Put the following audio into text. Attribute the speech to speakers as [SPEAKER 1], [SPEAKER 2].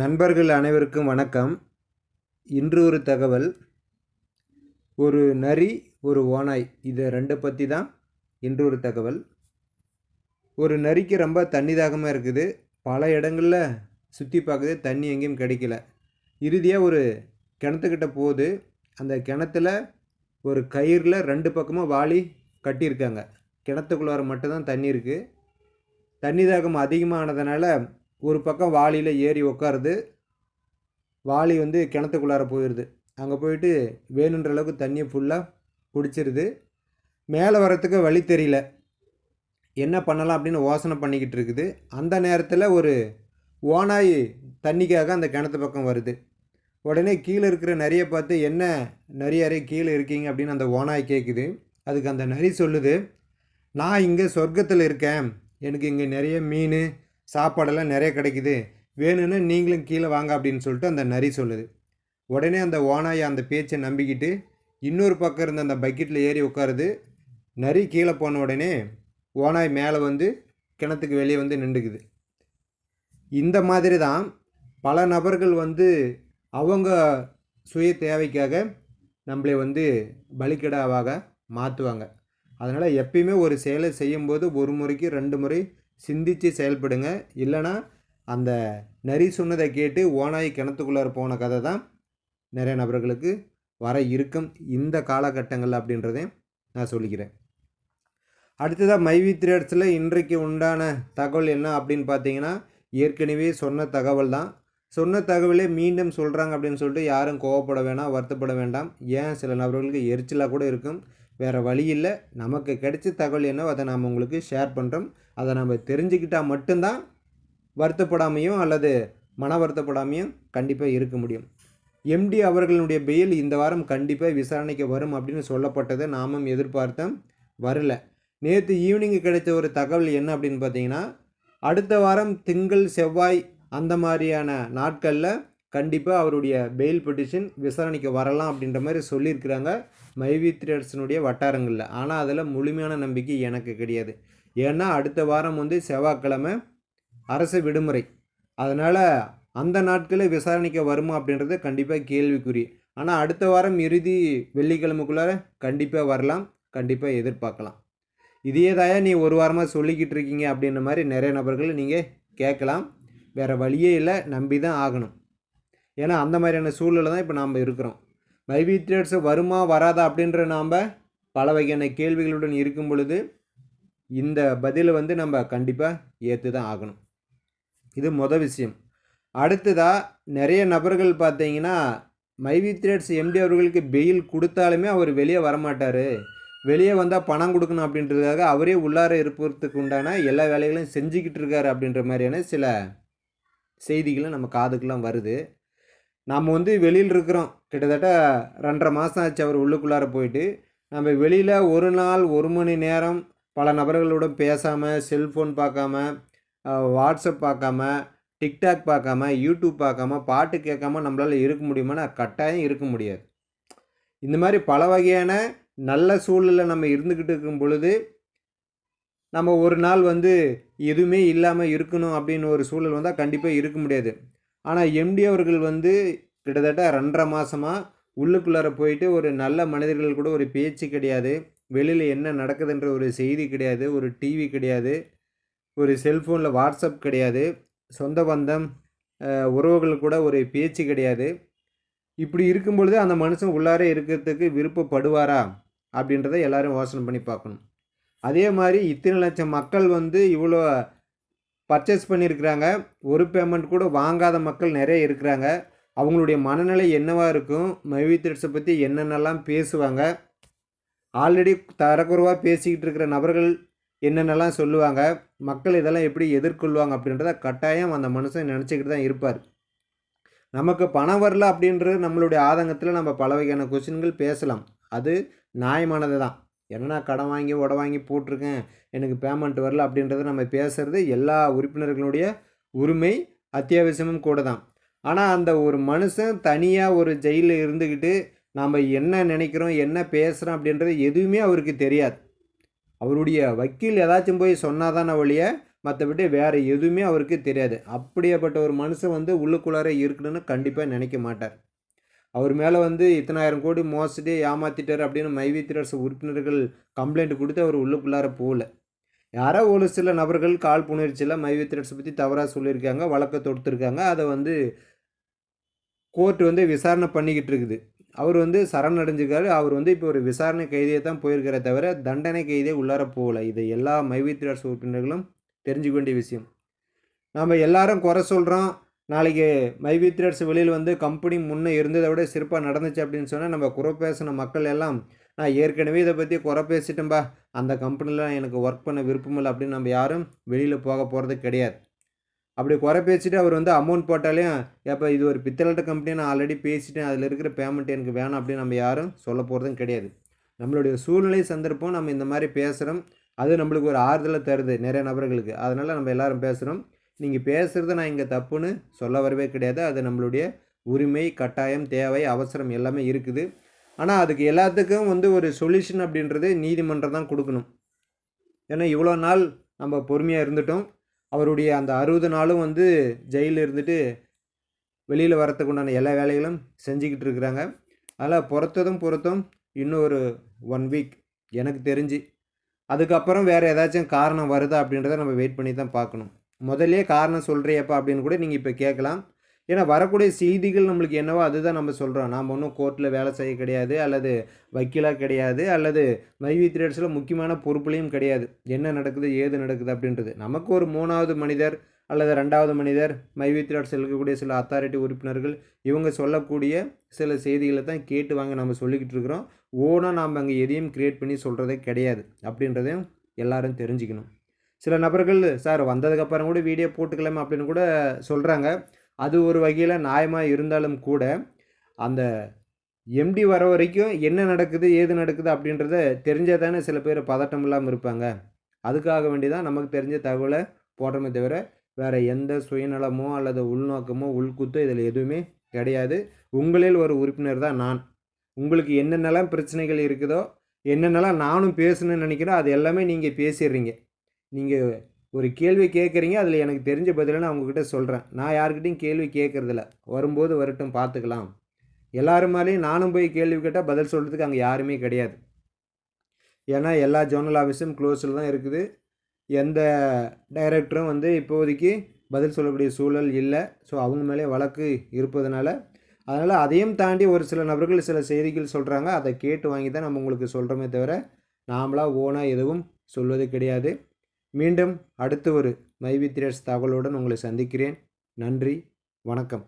[SPEAKER 1] நண்பர்கள் அனைவருக்கும் வணக்கம். இன்று ஒரு தகவல். ஒரு நரி ஒரு ஓநாய் இதை ரெண்டை பற்றி தான் இன்று ஒரு தகவல். ஒரு நரிக்கு ரொம்ப தண்ணி தாகமாக இருக்குது. பல இடங்களில் சுற்றி பார்க்குது தண்ணி எங்கேயும் கிடைக்கல. இறுதியாக ஒரு கிணத்துக்கிட்ட போகுது அந்த கிணத்துல ஒரு கயிறில் ரெண்டு பக்கமும் வாளி கட்டியிருக்காங்க. கிணத்துக்குள்ளார மட்டும்தான் தண்ணி இருக்குது தண்ணி தாகம் அதிகமானதுனால ஒரு பக்கம் வாளியில் ஏறி உட்காருது வாளி வந்து கிணத்துக்குள்ளார போயிடுது அங்கே போயிட்டு வேணுன்ற அளவுக்கு தண்ணியை ஃபுல்லாக குடிச்சிருது. மேலே வரத்துக்கு வழி தெரியல. என்ன பண்ணலாம் அப்படின்னு யோசனை பண்ணிக்கிட்டு இருக்குது. அந்த நேரத்தில் ஒரு ஓனாய் தண்ணிக்காக அந்த கிணத்து பக்கம் வருது. உடனே கீழே இருக்கிற நரியை பார்த்து என்ன நரியாரே கீழே இருக்கீங்க? அப்படின்னு அந்த ஓனாய் கேட்குது அதுக்கு அந்த நரி சொல்லுது நான் இங்கே சொர்க்கத்தில் இருக்கேன். எனக்கு இங்கே நிறைய மீன் சாப்பாடெல்லாம் நிறைய கிடைக்குது. வேணும்னு நீங்களும் கீழே வாங்க அப்படின்னு சொல்லிட்டு அந்த நரி சொல்லுது. உடனே அந்த ஓனாய் அந்த பேச்சை நம்பிக்கிட்டு இன்னொரு பக்கம் இருந்த அந்த பக்கெட்டில் ஏறி உட்காருது. நரி கீழே போன உடனே ஓனாய் மேலே வந்து கிணத்துக்கு வெளியே வந்து நின்றுக்குது. இந்த மாதிரி தான் பல நபர்கள் வந்து அவங்க சுய தேவைக்காக நம்மளை வந்து பலிக்கடாவாக மாற்றுவாங்க. அதனால் எப்பயுமே ஒரு செயலை செய்யும்போது ஒரு முறைக்கு ரெண்டு முறை சிந்தித்து செயல்படுங்க. இல்லைனா அந்த நரி சொன்னதை கேட்டு ஓனாய் கிணத்துக்குள்ளார போன கதை தான் நிறைய நபர்களுக்கு வர இருக்கும். இந்த காலகட்டங்கள் அப்படின்றதே நான் சொல்லிக்கிறேன். அடுத்ததாக மைவி த்ரேட்ஸில் இன்றைக்கு உண்டான தகவல் என்ன அப்படின்னு பார்த்தீங்கன்னா ஏற்கனவே சொன்ன தகவல் தான். சொன்ன தகவலே மீண்டும் சொல்கிறாங்க அப்படின்னு சொல்லிட்டு யாரும் கோவப்பட வேணாம் வருத்தப்பட வேண்டாம். ஏன்? சில நபர்களுக்கு எரிச்சலாக கூட இருக்கும். வேறு வழி இல்லை. நமக்கு கிடைச்ச தகவல் என்னவோ அதை நாம் உங்களுக்கு ஷேர் பண்ணுறோம் அதை நம்ம தெரிஞ்சுக்கிட்டால் மட்டும்தான் வருத்தப்படாமையும் அல்லது மன வருத்தப்படாமையும் கண்டிப்பாக இருக்க முடியும். எம்டி அவர்களுடைய பெயில் இந்த வாரம் கண்டிப்பாக விசாரணைக்கு வரும் அப்படின்னு சொல்லப்பட்டதை நாமும் எதிர்பார்த்தோம். வரல. நேற்று ஈவினிங் கிடைச்ச ஒரு தகவல் என்ன அப்படின்னு பார்த்தீங்கன்னா அடுத்த வாரம் திங்கள் செவ்வாய் அந்த மாதிரியான நாட்களில் கண்டிப்பாக அவருடைய பெயில் பெட்டிஷன் விசாரணைக்கு வரலாம் அப்படின்ற மாதிரி சொல்லியிருக்கிறாங்க. மைவி வட்டாரங்களில். ஆனால் அதில் முழுமையான நம்பிக்கை எனக்கு கிடையாது. ஏன்னா அடுத்த வாரம் வந்து செவ்வாய்க்கிழமை அரசு விடுமுறை. அதனால் அந்த நாட்களில் விசாரணைக்க வருமா அப்படின்றது கண்டிப்பாக கேள்விக்குறி. ஆனால் அடுத்த வாரம் இறுதி வெள்ளிக்கிழமைக்குள்ளார கண்டிப்பாக வரலாம். கண்டிப்பாக எதிர்பார்க்கலாம். இதே தாயா நீ ஒரு வாரமாக சொல்லிக்கிட்டு இருக்கீங்க அப்படின்ற மாதிரி நிறைய நபர்கள் நீங்கள் கேட்கலாம். வேறு வழியே இல்லை. நம்பி தான் ஆகணும். ஏன்னா அந்த மாதிரியான சூழ்நிலை தான் இப்போ நாம் இருக்கிறோம். மைவி வருமா வராதா அப்படின்ற நாம் பல வகையான கேள்விகளுடன் இருக்கும் பொழுது இந்த பதிலை வந்து நம்ம கண்டிப்பாக ஏற்று தான் ஆகணும். இது மொதல் விஷயம். அடுத்ததாக நிறைய நபர்கள் பார்த்தீங்கன்னா மைவி த்ரேட்ஸ் எம்டி அவர்களுக்கு பெயில் கொடுத்தாலுமே அவர் வெளியே வரமாட்டார். வெளியே வந்தால் பணம் கொடுக்கணும் அப்படின்றதுக்காக அவரே உள்ளார இருப்பதுக்கு உண்டான எல்லா வேலைகளையும் செஞ்சுக்கிட்டு இருக்காரு அப்படின்ற மாதிரியான சில செய்திகளும் நம்ம காதுக்கெலாம் வருது. நாம் வந்து வெளியில் இருக்கிறோம். கிட்டத்தட்ட ரெண்டரை மாதம் ஆச்சு அவர் உள்ளுக்குள்ளார போயிட்டு. நம்ம வெளியில் ஒரு நாள் ஒரு மணி நேரம் பல நபர்களோட பேசாமல் செல்ஃபோன் பார்க்காம வாட்ஸ்அப் பார்க்காம டிக்டாக் பார்க்காம யூடியூப் பார்க்காம பாட்டு கேட்காம நம்மளால் இருக்க முடியுமானா கட்டாயம் இருக்க முடியாது. இந்த மாதிரி பல வகையான நல்ல சூழலில் நம்ம இருந்துக்கிட்டு இருக்கும் பொழுது நம்ம ஒரு நாள் வந்து எதுவுமே இல்லாமல் இருக்கணும் அப்படின்னு ஒரு சூழல் வந்தால் கண்டிப்பாக இருக்க முடியாது. ஆனால் எம்டி அவர்கள் வந்து கிட்டத்தட்ட ரெண்டரை மாதமாக உள்ளுக்குள்ளார போயிட்டு ஒரு நல்ல மனிதர்கள் கூட ஒரு பேச்சு கிடையாது. வெளியில் என்ன நடக்குதுன்ற ஒரு செய்தி கிடையாது. ஒரு டிவி கிடையாது. ஒரு செல்ஃபோனில் வாட்ஸ்அப் கிடையாது. சொந்த பந்தம் உறவுகள் கூட ஒரு பேச்சு கிடையாது. இப்படி இருக்கும் பொழுது அந்த மனுஷன் உள்ளாரே இருக்கிறதுக்கு விருப்பப்படுவாரா? அப்படின்றத எல்லாரும் யோசனை பண்ணி பார்க்கணும். அதே மாதிரி இத்தனை லட்சம் மக்கள் வந்து இவ்வளோ பர்ச்சேஸ் பண்ணியிருக்கிறாங்க. ஒரு பேமெண்ட் கூட வாங்காத மக்கள் நிறைய இருக்கிறாங்க. அவங்களுடைய மனநிலை என்னவாக இருக்கும்? மைவி த்ரெட்ஸை பற்றி என்னென்னலாம் பேசுவாங்க? ஆல்ரெடி தரக்குறைவாக பேசிக்கிட்டு இருக்கிற நபர்கள் என்னென்னலாம் சொல்லுவாங்க? மக்கள் இதெல்லாம் எப்படி எதிர்கொள்வாங்க அப்படின்றத கட்டாயம் அந்த மனுஷன் நினச்சிக்கிட்டு தான் இருப்பார். நமக்கு பணம் வரல அப்படின்றது நம்மளுடைய ஆதங்கத்தில் நம்ம பல வகையான கொஷின்கள் பேசலாம். அது நியாயமானது தான் என்னன்னா கடன் வாங்கி உட வாங்கி போட்டிருக்கேன் எனக்கு பேமெண்ட் வரல அப்படின்றத நம்ம பேசுகிறது எல்லா உறுப்பினர்களுடைய உரிமை அத்தியாவசியமும் கூட தான். ஆனால் அந்த ஒரு மனுஷன் தனியாக ஒரு ஜெயிலில் இருந்துக்கிட்டு நாம் என்ன நினைக்கிறோம் என்ன பேசுகிறோம் அப்படின்றது எதுவுமே அவருக்கு தெரியாது. அவருடைய வக்கீல் ஏதாச்சும் போய் சொன்னால் தானே வழிய மற்றபடி வேறு எதுவுமே அவருக்கு தெரியாது. அப்படியேப்பட்ட ஒரு மனுஷன் வந்து உள்ளுக்குள்ளார இருக்கணும்னு கண்டிப்பாக நினைக்க மாட்டார். அவர் மேலே வந்து இத்தனாயிரம் கோடி மோசடி ஏமாத்திட்டார் அப்படின்னு மைவி திரட்ஸ் உறுப்பினர்கள் கம்ப்ளைண்ட் கொடுத்து அவர் உள்ளுக்குள்ளார போகல. யாரோ ஒரு சில நபர்கள் கால் புணர்ச்சியில் மைவி திரட்ஸை பற்றி தவறாக சொல்லியிருக்காங்க வழக்கை தொடுத்துருக்காங்க. அதை வந்து கோர்ட் வந்து விசாரணை பண்ணிக்கிட்டு இருக்குது. அவர் வந்து சரணடைஞ்சிருக்காரு. அவர் வந்து இப்போ ஒரு விசாரணை கைதியை தான் போயிருக்கிற தவிர தண்டனை கைதியை உள்ளார போகல. இது எல்லா மைவி திரட்ஸ் உறுப்பினர்களும் தெரிஞ்சுக்க வேண்டிய விஷயம். நாம் எல்லாரும் குறை சொல்கிறோம் நாளைக்கு மைவி த்ரெட்ஸ் வெளியில் வந்து கம்பெனி முன்னே இருந்ததை விட சிறப்பாக நடந்துச்சு அப்படின்னு சொன்னால் நம்ம குறை பேசின மக்கள் எல்லாம் நான் ஏற்கனவே இதை பற்றி குறை பேசிட்டேன்பா. அந்த கம்பெனியில் எனக்கு ஒர்க் பண்ண விருப்பம் இல்லை அப்படின்னு நம்ம யாரும் வெளியில் போக போகிறது கிடையாது. அப்படி குறை பேசிட்டு அவர் வந்து அமௌண்ட் போட்டாலையும் எப்போ இது ஒரு பித்தளட்ட கம்பெனி நான் ஆல்ரெடி பேசிட்டேன். அதில் இருக்கிற பேமெண்ட் எனக்கு வேணாம் அப்படின்னு நம்ம யாரும் சொல்ல போகிறதும் கிடையாது. நம்மளுடைய சூழ்நிலை சந்தர்ப்பம் நம்ம இந்த மாதிரி பேசுகிறோம். அது நம்மளுக்கு ஒரு ஆறுதலை தருது நிறைய நபர்களுக்கு. அதனால் நம்ம எல்லாரும் பேசுகிறோம். நீங்கள் பேசுகிறது நான் இங்கே தப்புன்னு சொல்ல வரவே கிடையாது. அது நம்மளுடைய உரிமை கட்டாயம் தேவை அவசரம் எல்லாமே இருக்குது. ஆனால் அதுக்கு எல்லாத்துக்கும் வந்து ஒரு சொல்யூஷன் அப்படின்றது நீதிமன்றம் தான் கொடுக்கணும். ஏன்னா இவ்வளோ நாள் நம்ம பொறுமையாக இருந்துட்டோம். அவருடைய அந்த அறுபது நாளும் வந்து ஜெயிலில் இருந்துட்டு வெளியில் வரத்துக்கு உண்டான எல்லா வேலைகளும் செஞ்சுக்கிட்டு இருக்கிறாங்க. அதில் பொறுத்ததும் பொறுத்தும் இன்னும் ஒரு ஒன் வீக் எனக்கு தெரிஞ்சு. அதுக்கப்புறம் வேறு ஏதாச்சும் காரணம் வருதா அப்படின்றத நம்ம வெயிட் பண்ணி தான் பார்க்கணும். முதலே காரணம் சொல்கிறியப்பா அப்படின்னு கூட நீங்கள் இப்போ கேட்கலாம். ஏன்னா வரக்கூடிய செய்திகள் நம்மளுக்கு என்னவோ அதுதான் நம்ம சொல்கிறோம் நாம் ஒன்றும் கோர்ட்டில் வேலை செய்ய கிடையாது அல்லது வக்கீலாக கிடையாது அல்லது மைவி த்ரேட்ஸில் முக்கியமான பொறுப்புலையும் கிடையாது. என்ன நடக்குது ஏது நடக்குது அப்படின்றது. நமக்கு ஒரு மூணாவது மனிதர் அல்லது ரெண்டாவது மனிதர் மைவி த்ரேட்ஸ் இருக்கக்கூடிய சில அத்தாரிட்டி உறுப்பினர்கள் இவங்க சொல்லக்கூடிய சில செய்திகளை தான் கேட்டு வாங்க நம்ம சொல்லிக்கிட்டு இருக்கிறோம். ஓனாக நாம் அங்கே எதையும் க்ரியேட் பண்ணி சொல்கிறதே கிடையாது. அப்படின்றதையும் எல்லாரும் தெரிஞ்சுக்கணும். சில நபர்கள் சார் வந்ததுக்கப்புறம் கூட வீடியோ போட்டுக்கலாமா அப்படின்னு கூட சொல்கிறாங்க அது ஒரு வகையில் நியாயமாக இருந்தாலும் கூட அந்த எம்டி வர வரைக்கும் என்ன நடக்குது ஏது நடக்குது அப்படின்றத தெரிஞ்சால் தானே சில பேர் பதட்டம் இல்லாமல் இருப்பாங்க. அதுக்காக வேண்டி தான் நமக்கு தெரிஞ்ச தகவலை போடுறமே தவிர வேறு எந்த சுயநலமோ அல்லது உள்நோக்கமோ உள்குத்தோ இதில் எதுவுமே கிடையாது. உங்களில் ஒரு உறுப்பினர் தான் நான். உங்களுக்கு என்னென்னலாம் பிரச்சனைகள் இருக்குதோ என்னென்னலாம் நானும் பேசணும்னு நினைக்கிறோம் அது எல்லாமே நீங்கள் பேசிடுறீங்க. நீங்கள் ஒரு கேள்வி கேட்குறீங்க அதில் எனக்கு தெரிஞ்ச பதிலை நான் உங்ககிட்ட சொல்கிறேன் நான் யாருக்கிட்டையும் கேள்வி கேட்குறதில்ல வரும்போது வரட்டும் பார்த்துக்கலாம் எல்லாரும் மேலேயும் நானும் போய் கேள்வி கேட்டால் பதில் சொல்கிறதுக்கு அங்கே யாருமே கிடையாது. ஏன்னா எல்லா ஜோனல் ஆஃபீஸும் க்ளோஸில் தான் இருக்குது. எந்த டைரக்டரும் வந்து இப்போதைக்கு பதில் சொல்லக்கூடிய சூழல் இல்லை. ஸோ அவங்க மேலே வழக்கு இருப்பதனால. அதனால் அதையும் தாண்டி ஒரு சில நபர்கள் சில செய்திகள் சொல்கிறாங்க அதை கேட்டு வாங்கி தான் நம்ம உங்களுக்கு சொல்கிறோமே தவிர நாமளாக ஓனாக எதுவும் சொல்வது கிடையாது. மீண்டும் அடுத்து ஒரு மைவி தகவலுடன் உங்களை சந்திக்கிறேன். நன்றி வணக்கம்.